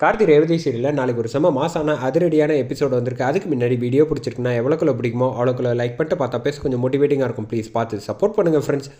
கார்த்தி ரேவதி சீரியலில் நாளைக்கு ஒரு செம்ம மாசான அதிரடியான எபிசோடு வந்திருக்கு. அதுக்கு முன்னாடி வீடியோ பிடிச்சிருக்குன்னா எவ்வளோக்குள்ள பிடிக்குமோ அவ்வளோக்குள்ள லைக் பண்ணிட்டு பார்த்தா பேச கொஞ்சம் மோட்டிவேட்டிங்காக இருக்கும். ப்ளீஸ் பார்த்து சப்போர்ட் பண்ணுங்கள் ஃப்ரெண்ட்ஸ்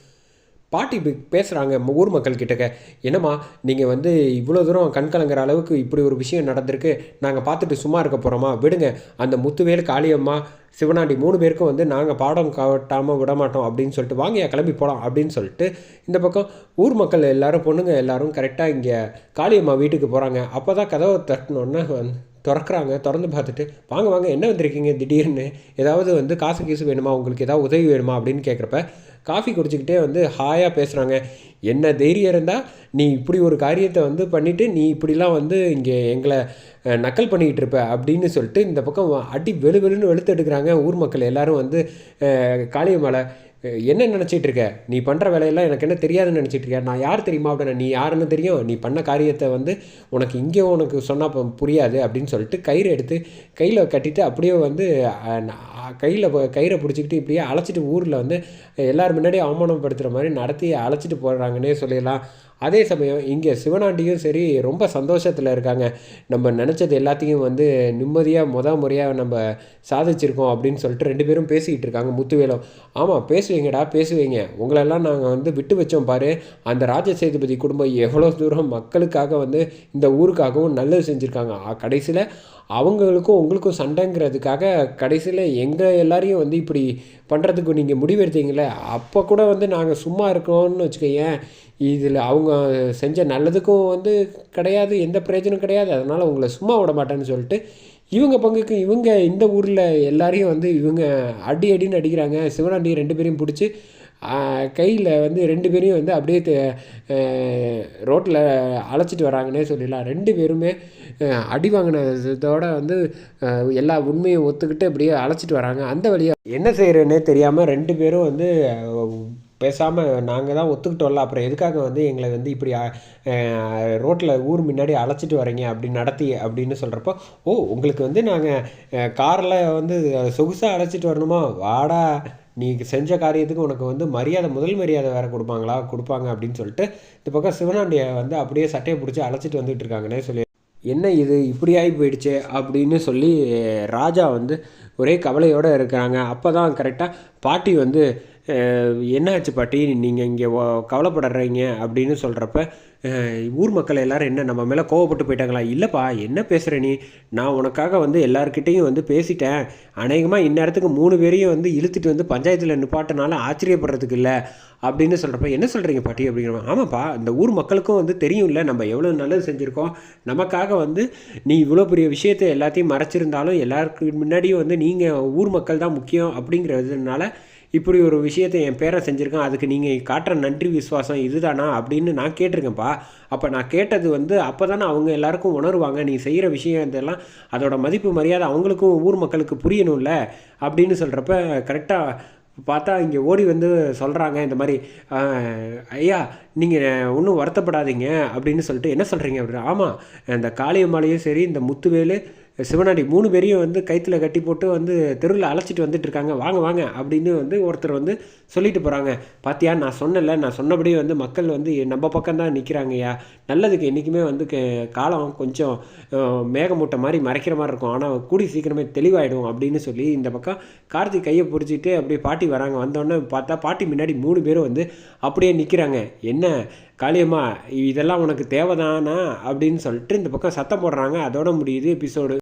பாட்டி பேசுகிறாங்க ஊர் மக்கள் கிட்டக்க என்னம்மா நீங்கள் வந்து இவ்வளோ தூரம் கண் கலங்குற அளவுக்கு இப்படி ஒரு விஷயம் நடந்திருக்கு. நாங்கள் பார்த்துட்டு சும்மா இருக்க போகிறோமா விடுங்க. அந்த முத்துவேல் காளியம்மா சிவனாண்டி மூணு பேருக்கும் வந்து நாங்கள் பாடம் காட்டாமல் விட மாட்டோம் அப்படின்னு சொல்லிட்டு வாங்கயா கிளம்பி போகலாம் அப்படின்னு சொல்லிட்டு இந்த பக்கம் ஊர் மக்கள் எல்லோரும் பொண்ணுங்க எல்லாரும் கரெக்டாக இங்கே காளியம்மா வீட்டுக்கு போகிறாங்க அப்போ தான் கதவை தட்டினோன்னே வந்து திறக்கிறாங்க திறந்து பார்த்துட்டு வாங்க வாங்க என்ன வந்திருக்கீங்க? திடீர்னு ஏதாவது வந்து காசு கீசு வேணுமா? உங்களுக்கு ஏதாவது உதவி வேணுமா? அப்படின்னு கேட்குறப்ப காஃபி குடிச்சிக்கிட்டே வந்து ஹாயாக பேசுகிறாங்க என்ன தைரியம் இருந்தால் நீ இப்படி ஒரு காரியத்தை வந்து பண்ணிவிட்டு நீ இப்படிலாம் வந்து இங்கே எங்களை நக்கல் பண்ணிக்கிட்டு இருப்ப அப்படின்னு சொல்லிட்டு இந்த பக்கம் அடி வெளு வெளுன்னு வெளுத்து எடுக்கிறாங்க. ஊர் மக்கள் எல்லோரும் வந்து காளியமலை என்ன நினச்சிட்டு இருக்க? நீ பண்ணுற வேலையெல்லாம் எனக்கு என்ன தெரியாதுன்னு நினச்சிட்டு இருக்க? நான் யார் தெரியுமா? அப்படின்னு நீ யாருன்னு தெரியும்? நீ பண்ண காரியத்தை வந்து உனக்கு இங்கே உனக்கு சொன்னால் புரியாது அப்படின்னு சொல்லிட்டு கயிறு எடுத்து கையில் கட்டிட்டு அப்படியே வந்து கையில் கயிறை பிடிச்சிக்கிட்டு இப்படியே அழைச்சிட்டு ஊரில் வந்து எல்லோரும் முன்னாடியே அவமானப்படுத்துகிற மாதிரி நடத்தி அழைச்சிட்டு போடுறாங்கன்னே சொல்லிடலாம். அதே சமயம் இங்கே சிவனாண்டியும் சரி ரொம்ப சந்தோஷத்தில் இருக்காங்க. நம்ம நினச்சது எல்லாத்தையும் வந்து நிம்மதியாக முத முறையாக நம்ம சாதிச்சிருக்கோம் அப்படின்னு சொல்லிட்டு ரெண்டு பேரும் பேசிக்கிட்டு இருக்காங்க முத்துவேலும் ஆமாம் பேசுவீங்கடா பேசுவீங்க. உங்களெல்லாம் நாங்கள் வந்து விட்டு வச்சோம் பாரு. அந்த ராஜ சேதுபதி குடும்பம் எவ்வளோ தூரம் மக்களுக்காக வந்து இந்த ஊருக்காகவும் நல்லது செஞ்சுருக்காங்க. கடைசியில் அவங்களுக்கும் உங்களுக்கும் சண்டைங்கிறதுக்காக கடைசியில் எங்கள் எல்லாரையும் வந்து இப்படி பண்ணுறதுக்கு நீங்கள் முடிவெடுத்தீங்களே அப்போ கூட வந்து நாங்கள் சும்மா இருக்கோம்னு வச்சுக்கோயேன் இதில் அவங்க செஞ்ச நல்லதுக்கும் வந்து கிடையாது எந்த பிரயோஜனம் கிடையாது. அதனால் உங்களை சும்மா விட மாட்டேன்னு சொல்லிட்டு இவங்க பங்குக்கு இவங்க இந்த ஊரில் எல்லாரையும் வந்து இவங்க அடி அடின்னு அடிக்கிறாங்க. சிவனாண்டி ரெண்டு பேரையும் பிடிச்சி கையில் வந்து ரெண்டு பேரையும் வந்து அப்படியே ரோட்டில் அழைச்சிட்டு வராங்கன்னே சொல்லிடலாம். ரெண்டு பேருமே அடி வாங்கினதோட வந்து எல்லா உண்மையும் ஒத்துக்கிட்டு அப்படியே அழைச்சிட்டு வராங்க. அந்த வழியாக என்ன செய்கிறேன்னே தெரியாமல் ரெண்டு பேரும் வந்து பேசாமல் நாங்கள் தான் ஒத்துக்கிட்டோம்ல. அப்புறம் எதுக்காக வந்து எங்களை வந்து இப்படி ரோட்டில் ஊர் முன்னாடி அழைச்சிட்டு வரீங்க அப்படி நடத்தி அப்படின்னு சொல்கிறப்போ ஓ உங்களுக்கு வந்து நாங்கள் காரில் வந்து சொகுசாக அழைச்சிட்டு வரணுமா? வாடா நீ செஞ்ச காரியத்துக்கு உனக்கு வந்து மரியாதை முதல் மரியாதை வேறு கொடுப்பாங்களா? கொடுப்பாங்க அப்படின்னு சொல்லிட்டு இந்த பக்கம் சிவனாண்டியை வந்து அப்படியே சட்டையை பிடிச்சி அழைச்சிட்டு வந்துகிட்டு இருக்காங்கன்னே சொல்லி என்ன இது? இப்படி ஆகி போயிடுச்சே? அப்படின்னு சொல்லி ராஜா வந்து ஒரே கவலையோடு இருக்கிறாங்க. அப்போ தான் கரெக்டாக பாட்டி வந்து என்னாச்சு பாட்டி? நீங்கள் இங்கே கவலைப்படுறீங்க அப்படின்னு சொல்கிறப்ப ஊர் மக்கள் எல்லோரும் என்ன நம்ம மேலே கோவப்பட்டு போயிட்டாங்களா? இல்லைப்பா என்ன பேசுகிற நீ? நான் உனக்காக வந்து எல்லாருக்கிட்டேயும் வந்து பேசிட்டேன். அநேகமாக இந்நேரத்துக்கு மூணு பேரையும் வந்து இழுத்துட்டு வந்து பஞ்சாயத்தில் நிப்பாட்டினால ஆச்சரியப்படுறதுக்கு இல்லை அப்படின்னு சொல்கிறப்ப என்ன சொல்கிறீங்க பாட்டி அப்படிங்கிற ஆமாப்பா இந்த ஊர் மக்களுக்கும் வந்து தெரியும்ல நம்ம எவ்வளோ நல்லது செஞ்சுருக்கோம். நமக்காக வந்து நீ இவ்வளோ பெரிய விஷயத்தை எல்லாத்தையும் மறைச்சிருந்தாலும் எல்லாருக்கு முன்னாடியும் வந்து நீங்கள் ஊர் மக்கள் தான் முக்கியம் அப்படிங்கிறதுனால இப்படி ஒரு விஷயத்தை என் பேரை செஞ்சுருக்கேன். அதுக்கு நீங்கள் காட்டுற நன்றி விசுவாசம் இதுதானா அப்படின்னு நான் கேட்டிருக்கேன்ப்பா. அப்போ நான் கேட்டது வந்து அப்போ தானே அவங்க எல்லாருக்கும் உணருவாங்க. நீ செய்கிற விஷயம் இதெல்லாம் அதோட மதிப்பு மரியாதை அவங்களுக்கும் ஊர் மக்களுக்கு புரியணும்ல அப்படின்னு சொல்கிறப்ப கரெக்டாக பார்த்தா இங்கே ஓடி வந்து சொல்கிறாங்க இந்த மாதிரி ஐயா நீங்கள் ஒன்றும் வருத்தப்படாதீங்க அப்படின்னு சொல்லிட்டு என்ன சொல்கிறீங்க அப்படின்னு ஆமாம் இந்த காளியம்மாலையும் சரி இந்த முத்துவேலு சிவனாடி மூணு பேரையும் வந்து கைத்தில் கட்டி போட்டு வந்து தெருவில் அழைச்சிட்டு வந்துட்டு இருக்காங்க. வாங்க வாங்க அப்படின்னு வந்து ஒருத்தர் வந்து சொல்லிட்டு போகிறாங்க பாத்தியா நான் சொன்னல நான் சொன்னபடியே வந்து மக்கள் வந்து நம்ம பக்கம் தான் நிற்கிறாங்கய்யா நல்லதுக்கு என்றைக்குமே வந்து காலம் கொஞ்சம் மேகமூட்டை மாதிரி மறைக்கிற மாதிரி இருக்கும். ஆனால் கூடி சீக்கிரமே தெளிவாயிடும் அப்படின்னு சொல்லி இந்த பக்கம் கார்த்திக் கையை பிடிச்சிட்டு அப்படியே பாட்டி வராங்க. வந்தோடனே பார்த்தா பாட்டி முன்னாடி மூணு பேரும் வந்து அப்படியே நிற்கிறாங்க என்ன காளியம்மா இதெல்லாம் உனக்கு தேவைதானா? அப்படின்னு சொல்லிட்டு இந்த பக்கம் சத்தம் போடுறாங்க. அதோட முடியுது எபிசோடு.